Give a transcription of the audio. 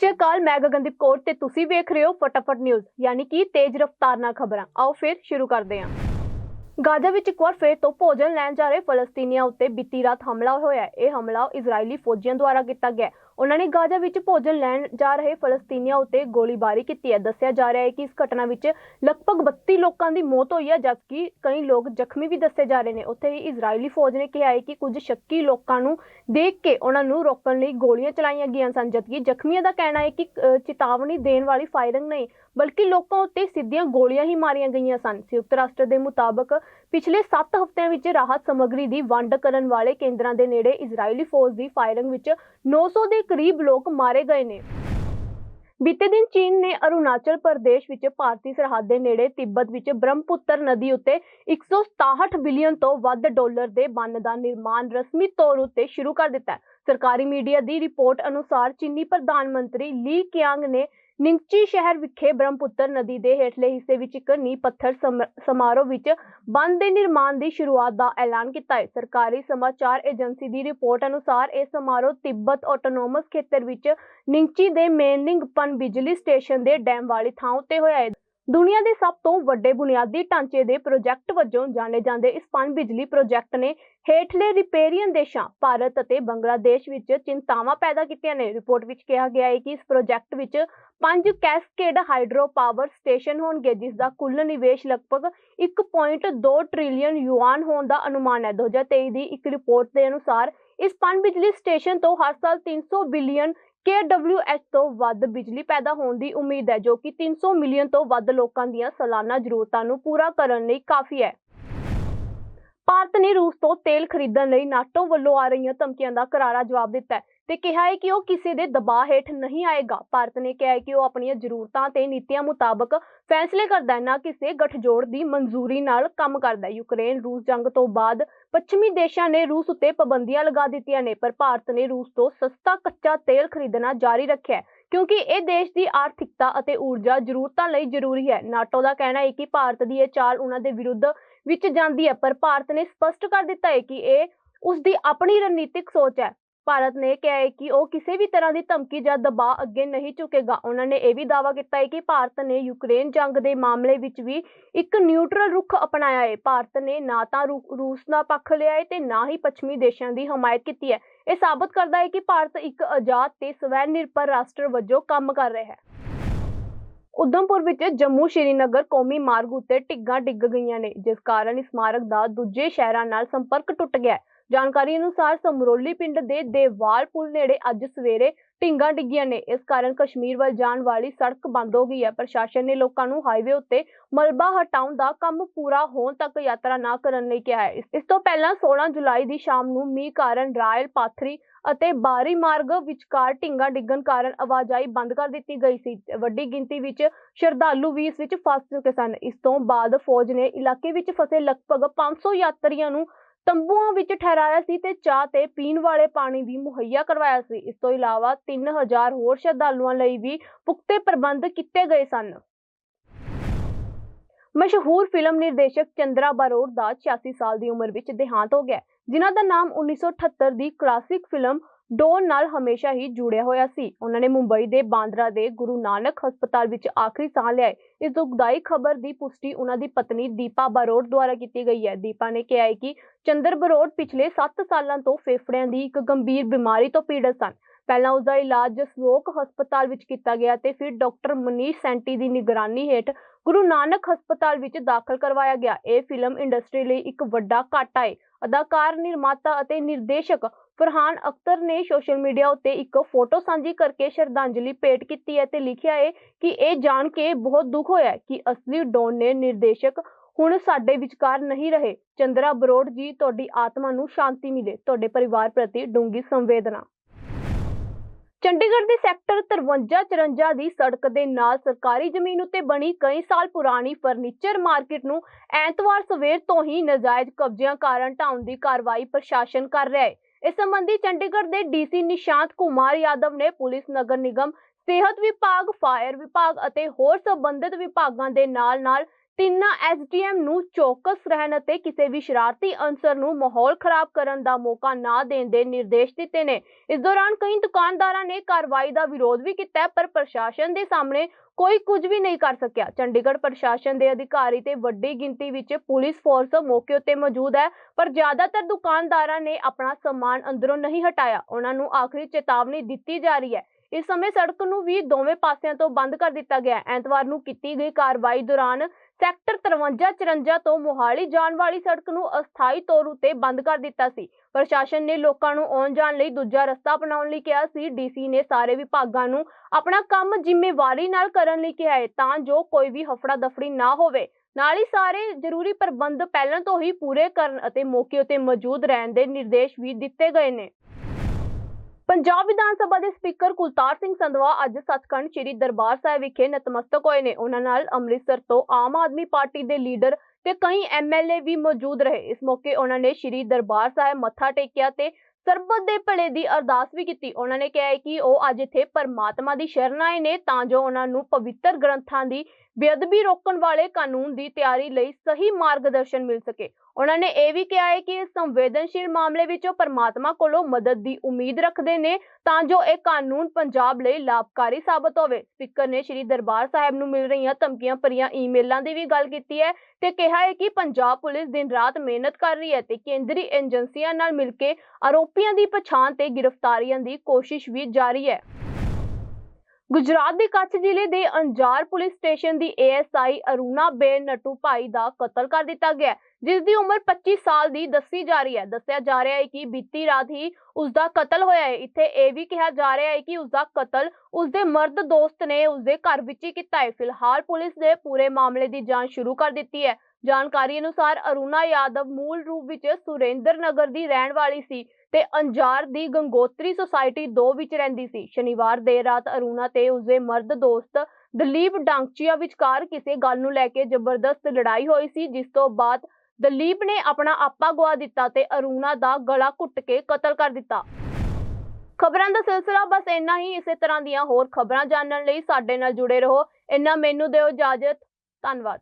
ਸਤਿ ਸ਼੍ਰੀ ਅਕਾਲ, ਮੈਂ ਗਗਨਦੀਪ ਕੌਰ ਤੇ ਤੁਸੀਂ ਵੇਖ ਰਹੇ ਹੋ ਫਟਾਫਟ ਨਿਊਜ਼, ਯਾਨੀ ਕਿ ਤੇਜ਼ ਰਫ਼ਤਾਰ ਨਾਲ ਖਬਰਾਂ। ਆਓ ਫਿਰ ਸ਼ੁਰੂ ਕਰਦੇ ਹਾਂ। ਗਾਜ਼ਾ ਵਿੱਚ ਇੱਕ ਵਾਰ ਫੇਰ ਤੋਂ ਭੋਜਨ ਲੈਣ ਜਾ ਰਹੇ ਫਲਸਤੀਨੀਆਂ ਉੱਤੇ ਬੀਤੀ ਰਾਤ ਹਮਲਾ ਹੋਇਆ ਇਹ ਹਮਲਾ ਇਜ਼ਰਾਈਲੀ ਫੌਜੀਆਂ ਦੁਆਰਾ ਕੀਤਾ ਗਿਆ ਉਹਨਾਂ ਨੇ ਗਾਜ਼ਾ ਵਿੱਚ ਭੋਜਨ ਲੈਣ ਜਾ ਰਹੇ ਫਲਸਤੀਨੀਆਂ ਉੱਤੇ ਗੋਲੀਬਾਰੀ ਕੀਤੀ ਹੈ। ਦੱਸਿਆ ਜਾ ਰਿਹਾ ਹੈ ਕਿ ਇਸ ਘਟਨਾ ਵਿੱਚ ਲਗਭਗ 32 ਲੋਕਾਂ ਦੀ ਮੌਤ ਹੋਈ ਹੈ ਜਦਕਿ ਕਈ ਲੋਕ ਜ਼ਖਮੀ ਵੀ ਦੱਸੇ ਜਾ ਰਹੇ ਨੇ। ਉੱਥੇ ਹੀ ਇਜ਼ਰਾਈਲੀ ਫੌਜ ਨੇ ਕਿਹਾ ਹੈ ਕਿ ਕੁਝ ਸ਼ੱਕੀ ਲੋਕਾਂ ਨੂੰ ਦੇਖ ਕੇ ਉਹਨਾਂ ਨੂੰ ਰੋਕਣ ਲਈ ਗੋਲੀਆਂ ਚਲਾਈਆਂ ਗਈਆਂ ਸਨ ਜਦਕਿ ਜ਼ਖਮੀਆਂ ਦਾ ਕਹਿਣਾ ਹੈ ਕਿ ਚੇਤਾਵਨੀ ਦੇਣ ਵਾਲੀ ਫਾਇਰਿੰਗ ਨਹੀਂ, ਬਲਕਿ ਲੋਕਾਂ ਉੱਤੇ ਸਿੱਧੀਆਂ ਗੋਲੀਆਂ ਹੀ ਮਾਰੀਆਂ ਗਈਆਂ ਸਨ। ਸੰਯੁਕਤ ਰਾਸ਼ਟਰ ਦੇ ਮੁਤਾਬਕ ਪਿਛਲੇ 7 ਹਫ਼ਤਿਆਂ ਵਿੱਚ ਰਾਹਤ ਸਮੱਗਰੀ ਦੀ ਵੰਡ ਕਰਨ ਵਾਲੇ ਕੇਂਦਰਾਂ ਦੇ ਨੇੜੇ ਇਜ਼ਰਾਈਲੀ ਫੌਜ ਦੀ ਫਾਇਰਿੰਗ ਵਿੱਚ 900 ਦੇ ਕਰੀਬ ਲੋਕ ਮਾਰੇ ਗਏ ਨੇ। ਬੀਤੇ ਦਿਨ ਚੀਨ ਨੇ ਅਰੁਣਾਚਲ ਪ੍ਰਦੇਸ਼ ਵਿੱਚ ਭਾਰਤੀ ਸਰਹੱਦ ਦੇ ਨੇੜੇ ਤਿੱਬਤ ਵਿੱਚ ਬ੍ਰਹਮਪੁੱਤਰ ਨਦੀ ਉੱਤੇ 167 ਬਿਲੀਅਨ ਤੋਂ ਵੱਧ ਡਾਲਰ ਦੇ ਬੰਨ ਦਾ ਨਿਰਮਾਣ ਰਸਮੀ ਤੌਰ ਉੱਤੇ ਸ਼ੁਰੂ ਕਰ ਦਿੱਤਾ ਹੈ। ਸਰਕਾਰੀ ਮੀਡੀਆ ਦੀ ਰਿਪੋਰਟ ਅਨੁਸਾਰ ਚੀਨੀ ਪ੍ਰਧਾਨ ਮੰਤਰੀ ਲੀ ਕਿਆਂਗ ਨੇ ਨਿੰਗਚੀ ਸ਼ਹਿਰ ਵਿਖੇ ਬ੍ਰਹਮਪੁੱਤਰ ਨਦੀ ਦੇ ਹੇਠਲੇ ਹਿੱਸੇ ਵਿੱਚ ਇੱਕ ਨੀਂਹ ਪੱਥਰ ਸਮ- ਸਮਾਰੋਹ ਵਿੱਚ ਬੰਦ ਦੇ ਨਿਰਮਾਣ ਦੀ ਸ਼ੁਰੂਆਤ ਦਾ ਐਲਾਨ ਕੀਤਾ ਹੈ। ਸਰਕਾਰੀ ਸਮਾਚਾਰ ਏਜੰਸੀ ਦੀ ਰਿਪੋਰਟ ਅਨੁਸਾਰ ਇਹ ਸਮਾਰੋਹ ਤਿੱਬਤ ਆਟੋਨੋਮਸ ਖੇਤਰ ਵਿੱਚ ਨਿੰਗਚੀ ਦੇ ਮੇਨਲਿੰਗਪਨ ਬਿਜਲੀ ਸਟੇਸ਼ਨ ਦੇ ਡੈਮ ਵਾਲੀ ਥਾਂ ਉੱਤੇ ਹੋਇਆ ਹੈ। ਦੁਨੀਆ ਦੇ ਸਭ ਤੋਂ ਵੱਡੇ ਬੁਨਿਆਦੀ ਢਾਂਚੇ ਦੇ ਪ੍ਰੋਜੈਕਟ ਵਜੋਂ ਜਾਣੇ ਜਾਂਦੇ ਇਸ ਪਨ ਬਿਜਲੀ ਪ੍ਰੋਜੈਕਟ ਨੇ ਹੇਠਲੇ ਰਿਪੇਰੀਅਨ ਦੇਸ਼ਾਂ, ਭਾਰਤ ਅਤੇ ਬੰਗਲਾਦੇਸ਼ ਵਿੱਚ ਚਿੰਤਾਵਾਂ ਪੈਦਾ ਕੀਤੀਆਂ ਨੇ। ਰਿਪੋਰਟ ਵਿੱਚ ਕਿਹਾ ਗਿਆ ਹੈ ਕਿ ਇਸ ਪ੍ਰੋਜੈਕਟ ਵਿੱਚ ਪੰਜ ਕੈਸਕੇਡ ਹਾਈਡਰੋ ਪਾਵਰ ਸਟੇਸ਼ਨ ਹੋਣਗੇ, ਜਿਸ ਦਾ ਕੁੱਲ ਨਿਵੇਸ਼ ਲਗਭਗ 1.2 ਟ੍ਰਿਲੀਅਨ ਯੂਆਨ ਹੋਣ ਦਾ ਅਨੁਮਾਨ ਹੈ। 2023 ਦੀ ਇੱਕ ਰਿਪੋਰਟ ਦੇ ਅਨੁਸਾਰ ਇਸ ਪਨ ਬਿਜਲੀ ਸਟੇਸ਼ਨ ਤੋਂ ਹਰ ਸਾਲ 300 ਬਿਲੀਅਨ KWH ਤੋਂ ਵੱਧ ਬਿਜਲੀ ਪੈਦਾ ਹੋਣ ਦੀ ਉਮੀਦ ਹੈ, ਜੋ ਕਿ 300 ਮਿਲੀਅਨ ਤੋਂ ਵੱਧ ਲੋਕਾਂ ਦੀਆਂ ਸਾਲਾਨਾ ਜ਼ਰੂਰਤਾਂ ਨੂੰ ਪੂਰਾ ਕਰਨ ਲਈ ਕਾਫੀ ਹੈ। ਭਾਰਤ ਨੇ ਰੂਸ ਤੋਂ ਤੇਲ ਖਰੀਦਣ ਲਈ ਨਾਟੋ ਵੱਲੋਂ ਆ ਰਹੀਆਂ ਧਮਕੀਆਂ ਦਾ ਕਰਾਰਾ ਜਵਾਬ ਦਿੱਤਾ ਹੈ। ਤੇ ਕਿਹਾ ਹੈ ਕਿ ਉਹ ਕਿਸੇ ਦੇ ਦਬਾਅ ਹੇਠ ਨਹੀਂ ਆਏਗਾ। ਭਾਰਤ ਨੇ ਕਿਹਾ ਹੈ ਕਿ ਉਹ ਆਪਣੀਆਂ ਜ਼ਰੂਰਤਾਂ ਤੇ ਨੀਤੀਆਂ ਮੁਤਾਬਕ ਫੈਸਲੇ ਕਰਦਾ ਹੈ, ਨਾ ਕਿਸੇ ਗੱਠਜੋੜ ਦੀ ਮਨਜ਼ੂਰੀ ਨਾਲ ਕੰਮ ਕਰਦਾ ਹੈ। ਯੂਕਰੇਨ, ਰੂਸ ਜੰਗ ਤੋਂ ਬਾਅਦ ਪੱਛਮੀ ਦੇਸ਼ਾਂ ਨੇ ਰੂਸ ਉੱਤੇ ਪਾਬੰਦੀਆਂ ਲਗਾ ਦਿੱਤੀਆਂ ਨੇ, ਪਰ ਭਾਰਤ ਨੇ ਰੂਸ ਤੋਂ ਸਸਤਾ ਕੱਚਾ ਤੇਲ ਖਰੀਦਣਾ ਜਾਰੀ ਰੱਖਿਆ ਹੈ, ਕਿਉਂਕਿ ਇਹ ਦੇਸ਼ ਦੀ ਆਰਥਿਕਤਾ ਅਤੇ ਊਰਜਾ ਜ਼ਰੂਰਤਾਂ ਲਈ ਜ਼ਰੂਰੀ ਹੈ। ਨਾਟੋ ਦਾ ਕਹਿਣਾ ਹੈ ਕਿ ਭਾਰਤ ਦੀ ਇਹ ਚਾਲ ਉਹਨਾਂ ਦੇ ਵਿਰੁੱਧ ਵਿੱਚ ਜਾਂਦੀ ਹੈ, ਪਰ ਭਾਰਤ ਨੇ ਸਪਸ਼ਟ ਕਰ ਦਿੱਤਾ ਹੈ ਕਿ ਇਹ ਉਸ ਦੀ ਆਪਣੀ ਰਣਨੀਤਿਕ ਸੋਚ ਹੈ। ਭਾਰਤ ਨੇ ਕਿਹਾ ਹੈ ਕਿ ਉਹ ਕਿਸੇ ਵੀ ਤਰ੍ਹਾਂ ਦੀ ਧਮਕੀ ਜਾਂ ਦਬਾਅ ਅੱਗੇ ਨਹੀਂ ਝੁਕੇਗਾ। ਉਹਨਾਂ ਨੇ ਇਹ ਵੀ ਦਾਅਵਾ ਕੀਤਾ ਹੈ ਕਿ ਭਾਰਤ ਨੇ ਯੂਕਰੇਨ ਜੰਗ ਦੇ ਮਾਮਲੇ ਵਿੱਚ ਵੀ ਇੱਕ ਨਿਊਟਰਲ ਰੁਖ ਅਪਣਾਇਆ ਹੈ। ਭਾਰਤ ਨੇ ਨਾ ਤਾਂ ਰੂ- ਰੂਸ ਦਾ ਪੱਖ ਲਿਆ ਹੈ ਤੇ ਨਾ ਹੀ ਪੱਛਮੀ ਦੇਸ਼ਾਂ ਦੀ ਹਮਾਇਤ ਕੀਤੀ ਹੈ। ਇਹ ਸਾਬਤ ਕਰਦਾ ਹੈ ਕਿ ਭਾਰਤ ਇੱਕ ਆਜ਼ਾਦ ਤੇ ਸਵੈ ਨਿਰਭਰ ਰਾਸ਼ਟਰ ਵਜੋਂ ਕੰਮ ਕਰ ਰਿਹਾ ਹੈ। ਉਧਮਪੁਰ ਵਿੱਚ ਜੰਮੂ ਸ਼੍ਰੀਨਗਰ ਕੌਮੀ ਮਾਰਗ ਉੱਤੇ ਢਿੱਗਾਂ ਡਿੱਗ ਗਈਆਂ ਨੇ, ਜਿਸ ਕਾਰਨ ਇਸ ਮਾਰਗ ਦਾ ਦੂਜੇ ਸ਼ਹਿਰਾਂ ਨਾਲ ਸੰਪਰਕ ਟੁੱਟ ਗਿਆ ਹੈ। ਜਾਣਕਾਰੀ ਅਨੁਸਾਰ ਸਮਰੋਲੀ ਪਿੰਡ ਦੇ ਦੇਵਾਲ ਪੁਲ ਨੇੜੇ ਅੱਜ ਸਵੇਰੇ ਢਿੰਗਾਂ ਡਿੱਗੀਆਂ ਨੇ। ਇਸ ਕਾਰਨ ਕਸ਼ਮੀਰ ਵੱਲ ਜਾਣ ਵਾਲੀ ਸੜਕ ਬੰਦ ਹੋ ਗਈ ਹੈ। ਪ੍ਰਸ਼ਾਸਨ ਨੇ ਲੋਕਾਂ ਨੂੰ ਹਾਈਵੇ ਉੱਤੇ ਮਲਬਾ ਹਟਾਉਣ ਦਾ ਕੰਮ ਪੂਰਾ ਹੋਣ ਤੱਕ ਯਾਤਰਾ ਨਾ ਕਰਨ ਲਈ ਕਿਹਾ ਹੈ। ਇਸ- ਤੋਂ ਪਹਿਲਾਂ 16 ਜੁਲਾਈ ਦੀ ਸ਼ਾਮ ਨੂੰ ਮੀਂਹ ਕਾਰਨ ਰਾਇਲ ਪਾਥਰੀ ਅਤੇ ਬਾਰੀ ਮਾਰਗ ਵਿਚਕਾਰ ਢਿੰਗਾਂ ਡਿੱਗਣ ਕਾਰਨ ਆਵਾਜਾਈ ਬੰਦ ਕਰ ਦਿੱਤੀ ਗਈ ਸੀ। ਵੱਡੀ ਗਿਣਤੀ ਵਿੱਚ ਸ਼ਰਧਾਲੂ ਵੀ ਇਸ ਵਿੱਚ ਫਸ ਚੁੱਕੇ ਸਨ। ਇਸ ਤੋਂ ਬਾਅਦ ਫੌਜ ਨੇ ਇਲਾਕੇ ਵਿੱਚ ਫਸੇ ਲਗਭਗ 500 ਯਾਤਰੀਆਂ ਨੂੰ ਤੰਬੂਆਂ ਵਿੱਚ ਠਹਿਰਾਇਆ ਸੀ ਤੇ ਚਾਹ ਤੇ ਪੀਣ ਵਾਲੇ ਪਾਣੀ ਵੀ ਮੁਹੱਈਆ ਕਰਵਾਇਆ ਸੀ। ਇਸ ਤੋਂ ਇਲਾਵਾ 3000 ਹੋਰ ਸ਼ਰਧਾਲੂਆਂ ਲਈ ਵੀ ਪੁਖਤੇ ਪ੍ਰਬੰਧ ਕੀਤੇ ਗਏ ਸਨ। ਮਸ਼ਹੂਰ ਫਿਲਮ ਨਿਰਦੇਸ਼ਕ ਚੰਦਰਾ ਬਰੋੜ ਦਾ 86 ਸਾਲ ਦੀ ਉਮਰ ਵਿੱਚ ਦੇਹਾਂਤ ਹੋ ਗਿਆ। ਜਿਨ੍ਹਾਂ ਦਾ ਨਾਮ 1978 ਦੀ ਕਲਾਸਿਕ ਫਿਲਮ ਡੋਨ ਨਾਲ ਹਮੇਸ਼ਾ ਹੀ ਜੁੜਿਆ ਹੋਇਆ ਸੀ। ਉਹਨਾਂ ਨੇ ਮੁੰਬਈ ਦੇ ਬਾਂਦਰਾ ਦੇ ਗੁਰੂ ਨਾਨਕ ਹਸਪਤਾਲ ਵਿੱਚ ਆਖਰੀ ਸਾਹ ਲਿਆ ਇਸ ਦੁਖਦਾਈ ਖਬਰ ਦੀ ਪੁਸ਼ਟੀ ਉਹਨਾਂ ਦੀ ਪਤਨੀ ਦੀਪਾ ਬਰੋੜ ਦੁਆਰਾ ਕੀਤੀ ਗਈ ਹੈ। ਦੀਪਾ ਨੇ ਕਿਹਾ ਹੈ ਕਿ ਚੰਦਰ ਬਰੋੜ ਪਿਛਲੇ 7 ਸਾਲਾਂ ਤੋਂ ਫੇਫੜਿਆਂ ਦੀ ਇੱਕ ਗੰਭੀਰ ਬਿਮਾਰੀ ਤੋਂ ਪੀੜਤ ਸਨ। ਪਹਿਲਾਂ ਉਸ ਦਾ ਇਲਾਜ ਜਸਲੋਕ ਹਸਪਤਾਲ ਵਿੱਚ ਕੀਤਾ ਗਿਆ ਤੇ ਫਿਰ ਡਾਕਟਰ ਮਨੀਸ਼ ਸੈਂਟੀ ਦੀ ਨਿਗਰਾਨੀ ਹੇਠ ਗੁਰੂ ਨਾਨਕ ਹਸਪਤਾਲ ਵਿੱਚ ਦਾਖਲ ਕਰਵਾਇਆ ਗਿਆ। ਇਹ ਫਿਲਮ ਇੰਡਸਟਰੀ ਲਈ ਇੱਕ ਵੱਡਾ ਘਾਟਾ ਹੈ ਅਦਾਕਾਰ, ਨਿਰਮਾਤਾ ਅਤੇ ਨਿਰਦੇਸ਼ਕ ਫਰਹਾਨ ਅਖਤਰ ਨੇ ਸੋਸ਼ਲ ਮੀਡੀਆ ਉੱਤੇ ਇੱਕ ਫੋਟੋ ਸਾਂਝੀ ਕਰਕੇ ਸ਼ਰਧਾਂਜਲੀ ਭੇਟ ਕੀਤੀ ਹੈ ਤੇ ਲਿਖਿਆ ਹੈ ਕਿ ਇਹ ਜਾਣ ਕੇ ਬਹੁਤ ਦੁੱਖ ਹੋਇਆ ਕਿ ਅਸਲੀ ਡੌਨ ਨੇ ਨਿਰਦੇਸ਼ਕ ਹੁਣ ਸਾਡੇ ਵਿਚਕਾਰ ਨਹੀਂ ਰਹੇ। ਚੰਦਰਾ ਬਰੋੜ ਜੀ, ਤੁਹਾਡੀ ਆਤਮਾ ਨੂੰ ਸ਼ਾਂਤੀ ਮਿਲੇ। ਤੁਹਾਡੇ ਪਰਿਵਾਰ ਪ੍ਰਤੀ ਡੂੰਗੀ ਸੰਵੇਦਨਾ। ਚੰਡੀਗੜ੍ਹ ਦੇ ਸੈਕਟਰ 53 54 ਦੀ ਸੜਕ ਦੇ ਨਾਲ ਸਰਕਾਰੀ ਜ਼ਮੀਨ ਉੱਤੇ ਬਣੀ ਕਈ ਸਾਲ ਪੁਰਾਣੀ ਫਰਨੀਚਰ ਮਾਰਕੀਟ ਨੂੰ ਐਤਵਾਰ ਸਵੇਰ ਤੋਂ ਹੀ ਨਜਾਇਜ਼ ਕਬਜ਼ਿਆਂ ਕਾਰਨ ਢਾਉਣ ਦੀ ਕਾਰਵਾਈ ਪ੍ਰਸ਼ਾਸਨ ਕਰ ਰਿਹਾ ਹੈ। ਇਸ ਸੰਬੰਧੀ ਚੰਡੀਗੜ੍ਹ ਦੇ ਡੀਸੀ ਨਿਸ਼ਾਂਤ ਕੁਮਾਰ ਯਾਦਵ ਨੇ ਪੁਲਿਸ ਨਗਰ ਨਿਗਮ, ਸਿਹਤ ਵਿਭਾਗ, ਫਾਇਰ ਵਿਭਾਗ ਅਤੇ ਹੋਰ ਸੰਬੰਧਿਤ ਵਿਭਾਗਾਂ ਦੇ ਨਾਲ-ਨਾਲ ਤਿੰਨਾਂ ਐਸਡੀਐਮ ਨੂੰ ਚੌਕਸ ਰਹਿਣ ਅਤੇ ਕਿਸੇ ਵੀ ਸ਼ਰਾਰਤੀ ਅਨਸਰ ਨੂੰ ਮਾਹੌਲ ਖਰਾਬ ਕਰਨ ਦਾ ਮੌਕਾ ਨਾ ਦੇਣ ਦੇ ਨਿਰਦੇਸ਼ ਦਿੱਤੇ ਨੇ। ਇਸ ਦੌਰਾਨ ਕਈ ਦੁਕਾਨਦਾਰਾਂ ਨੇ ਕਾਰਵਾਈ ਦਾ ਵਿਰੋਧ ਵੀ ਕੀਤਾ ਪਰ ਪ੍ਰਸ਼ਾਸਨ ਦੇ ਸਾਹਮਣੇ ਕੋਈ ਕੁਝ ਵੀ ਨਹੀਂ ਕਰ ਸਕਿਆ। ਚੰਡੀਗੜ੍ਹ ਪ੍ਰਸ਼ਾਸਨ ਦੇ ਅਧਿਕਾਰੀ ਤੇ ਵੱਡੀ ਗਿਣਤੀ ਵਿੱਚ ਪੁਲਿਸ ਫੋਰਸ ਮੌਕੇ ਉੱਤੇ ਮੌਜੂਦ ਹੈ, ਪਰ ਜ਼ਿਆਦਾਤਰ ਦੁਕਾਨਦਾਰਾਂ ਨੇ ਆਪਣਾ ਸਮਾਨ ਅੰਦਰੋਂ ਨਹੀਂ ਹਟਾਇਆ। ਉਹਨਾਂ ਨੂੰ ਆਖਰੀ ਚੇਤਾਵਨੀ ਦਿੱਤੀ ਜਾ ਰਹੀ ਹੈ ਇਸ ਸਮੇਂ ਸੜਕ ਨੂੰ ਵੀ ਦੋਵੇਂ ਪਾਸਿਆਂ ਤੋਂ ਬੰਦ ਕਰ ਦਿੱਤਾ ਗਿਆ। ਐਤਵਾਰ ਨੂੰ ਕੀਤੀ ਗਈ ਕਾਰਵਾਈ ਦੌਰਾਨ ਸੈਕਟਰ 53 54 ਤੋਂ ਮੋਹਾਲੀ ਜਾਣ ਵਾਲੀ ਸੜਕ ਨੂੰ ਅਸਥਾਈ ਤੌਰ ਉਤੇ ਬੰਦ ਕਰ ਦਿੱਤਾ ਸੀ। ਪ੍ਰਸ਼ਾਸਨ ਨੇ ਲੋਕਾਂ ਨੂੰ ਆਉਣ ਜਾਣ ਲਈ ਦੂਜਾ ਰਸਤਾ ਅਪਣਾਉਣ ਲਈ ਕਿਹਾ ਸੀ। ਡੀਸੀ ਨੇ ਸਾਰੇ ਵਿਭਾਗਾਂ ਨੂੰ ਆਪਣਾ ਕੰਮ ਜ਼ਿੰਮੇਵਾਰੀ ਨਾਲ ਕਰਨ ਲਈ ਕਿਹਾ ਹੈ ਤਾਂ ਜੋ ਕੋਈ ਵੀ ਹਫੜਾ ਦਫੜੀ ਨਾ ਹੋਵੇ। ਨਾਲ ਹੀ ਸਾਰੇ ਜ਼ਰੂਰੀ ਪ੍ਰਬੰਧ ਪਹਿਲਾਂ ਤੋਂ ਹੀ ਪੂਰੇ ਕਰਨ ਅਤੇ ਮੌਕੇ ਉਤੇ ਮੌਜੂਦ ਰਹਿਣ ਦੇ ਨਿਰਦੇਸ਼ ਵੀ ਦਿੱਤੇ ਗਏ ਨੇ। ਪੰਜਾਬ ਵਿਧਾਨ ਸਭਾ ਦੇ ਸਪੀਕਰ ਕੁਲਤਾਰ ਸਿੰਘ ਸੰਧਵਾ ਅੱਜ ਸੱਚਖੰਡ ਸ੍ਰੀ ਦਰਬਾਰ ਸਾਹਿਬ ਵਿਖੇ ਨਤਮਸਤਕ ਹੋਏ ਨੇ। ਉਹਨਾਂ ਨਾਲ ਅੰਮ੍ਰਿਤਸਰ ਤੋਂ ਆਮ ਆਦਮੀ ਪਾਰਟੀ ਦੇ ਲੀਡਰ ਤੇ ਕਈ ਐਮਐਲਏ ਵੀ ਮੌਜੂਦ ਰਹੇ। ਇਸ ਮੌਕੇ ਉਹਨਾਂ ਨੇ ਸ੍ਰੀ ਦਰਬਾਰ ਸਾਹਿਬ ਮੱਥਾ ਟੇਕਿਆ ਤੇ ਸਰਬਤ ਦੇ ਭਲੇ ਦੀ ਅਰਦਾਸ ਵੀ ਕੀਤੀ। ਉਹਨਾਂ ਨੇ ਕਿਹਾ ਕਿ ਉਹ ਅੱਜ ਇੱਥੇ ਪਰਮਾਤਮਾ ਦੀ ਸ਼ਰਨ ਆਏ ਨੇ ਤਾਂ ਜੋ ਉਹਨਾਂ ਨੂੰ ਪਵਿੱਤਰ ਗ੍ਰੰਥਾਂ ਦੀ ਬੇਅਦਬੀ ਰੋਕਣ ਵਾਲੇ ਕਾਨੂੰਨ ਦੀ ਤਿਆਰੀ ਲਈ ਸਹੀ ਮਾਰਗਦਰਸ਼ਨ ਮਿਲ ਸਕੇ। ਉਹਨਾਂ ਨੇ ਇਹ ਵੀ ਕਿਹਾ ਹੈ ਕਿ ਇਸ ਸੰਵੇਦਨਸ਼ੀਲ ਮਾਮਲੇ ਵਿੱਚ ਉਹ ਪਰਮਾਤਮਾ ਕੋਲੋਂ ਮਦਦ ਦੀ ਉਮੀਦ ਰੱਖਦੇ ਨੇ ਤਾਂ ਜੋ ਇਹ ਕਾਨੂੰਨ ਪੰਜਾਬ ਲਈ ਲਾਭਕਾਰੀ ਸਾਬਤ ਹੋਵੇ। ਸਪੀਕਰ ਨੇ ਸ੍ਰੀ ਦਰਬਾਰ ਸਾਹਿਬ ਨੂੰ ਮਿਲ ਰਹੀਆਂ ਧਮਕੀਆਂ ਭਰੀਆਂ ਈਮੇਲਾਂ ਦੀ ਵੀ ਗੱਲ ਕੀਤੀ ਹੈ ਤੇ ਕਿਹਾ ਹੈ ਕਿ ਪੰਜਾਬ ਪੁਲਿਸ ਦਿਨ ਰਾਤ ਮਿਹਨਤ ਕਰ ਰਹੀ ਹੈ ਤੇ ਕੇਂਦਰੀ ਏਜੰਸੀਆਂ ਨਾਲ ਮਿਲ ਕੇ ਆਰੋਪੀਆਂ ਦੀ ਪਛਾਣ ਤੇ ਗ੍ਰਿਫਤਾਰੀਆਂ ਦੀ ਕੋਸ਼ਿਸ਼ ਵੀ ਜਾਰੀ ਹੈ। ਗੁਜਰਾਤ ਦੇ ਕੱਛ ਜ਼ਿਲ੍ਹੇ ਦੇ ਅੰਜਾਰ ਪੁਲਿਸ ਸਟੇਸ਼ਨ ਦੀ ਏਐਸਆਈ ਅਰੁਣਾ ਬੇਨ ਨਟੂ ਭਾਈ ਦਾ ਕਤਲ ਕਰ ਦਿੱਤਾ ਗਿਆ ਜਿਸ ਦੀ ਉਮਰ 25 ਸਾਲ ਦੀ ਦੱਸੀ ਜਾ ਰਹੀ ਹੈ। ਦੱਸਿਆ ਜਾ ਰਿਹਾ ਹੈ ਕਿ ਬੀਤੀ ਰਾਤ ਹੀ ਉਸ ਦਾ ਕਤਲ ਹੋਇਆ ਹੈ। ਇੱਥੇ ਇਹ ਵੀ ਕਿਹਾ ਜਾ ਰਿਹਾ ਹੈ ਕਿ ਉਸ ਦਾ ਕਤਲ ਉਸਦੇ ਮਰਦ ਦੋਸਤ ਨੇ ਉਸਦੇ ਘਰ ਵਿੱਚ ਹੀ ਕੀਤਾ ਹੈ। ਫਿਲਹਾਲ ਪੁਲਿਸ ਨੇ ਪੂਰੇ ਮਾਮਲੇ ਦੀ ਜਾਂਚ ਸ਼ੁਰੂ ਕਰ ਦਿੱਤੀ ਹੈ। ਜਾਣਕਾਰੀ ਅਨੁਸਾਰ ਅਰੁਣਾ ਯਾਦਵ ਮੂਲ ਰੂਪ ਵਿੱਚ ਸੁਰਿੰਦਰ ਨਗਰ ਦੀ ਰਹਿਣ ਵਾਲੀ ਸੀ ਤੇ ਅੰਜਾਰ ਦੀ ਗੰਗੋਤਰੀ ਸੁਸਾਇਟੀ 2 ਵਿੱਚ ਰਹਿੰਦੀ ਸੀ। ਸ਼ਨੀਵਾਰ ਦੇਰ ਰਾਤ ਅਰੁਣਾ ਤੇ ਉਸਦੇ ਮਰਦ ਦੋਸਤ ਦਲੀਪ ਡਾਂਗਚੀਆ ਵਿਚਕਾਰ ਕਿਸੇ ਗੱਲ ਨੂੰ ਲੈ ਕੇ ਜ਼ਬਰਦਸਤ ਲੜਾਈ ਹੋਈ ਸੀ, ਜਿਸ ਤੋਂ ਬਾਅਦ ਦਲੀਪ ਨੇ ਆਪਣਾ ਆਪਾ ਗਵਾ ਦਿੱਤਾ ਤੇ ਅਰੁਣਾ ਦਾ ਗਲਾ ਘੁੱਟ ਕੇ ਕਤਲ ਕਰ ਦਿੱਤਾ। ਖਬਰਾਂ ਦਾ ਸਿਲਸਿਲਾ ਬਸ ਇੰਨਾ ਹੀ, ਇਸੇ ਤਰ੍ਹਾਂ ਦੀਆਂ ਹੋਰ ਖਬਰਾਂ ਜਾਣਨ ਲਈ ਸਾਡੇ ਨਾਲ ਜੁੜੇ ਰਹੋ। ਇੰਨਾ ਮੈਨੂੰ ਦਿਓ ਇਜਾਜ਼ਤ। ਧੰਨਵਾਦ।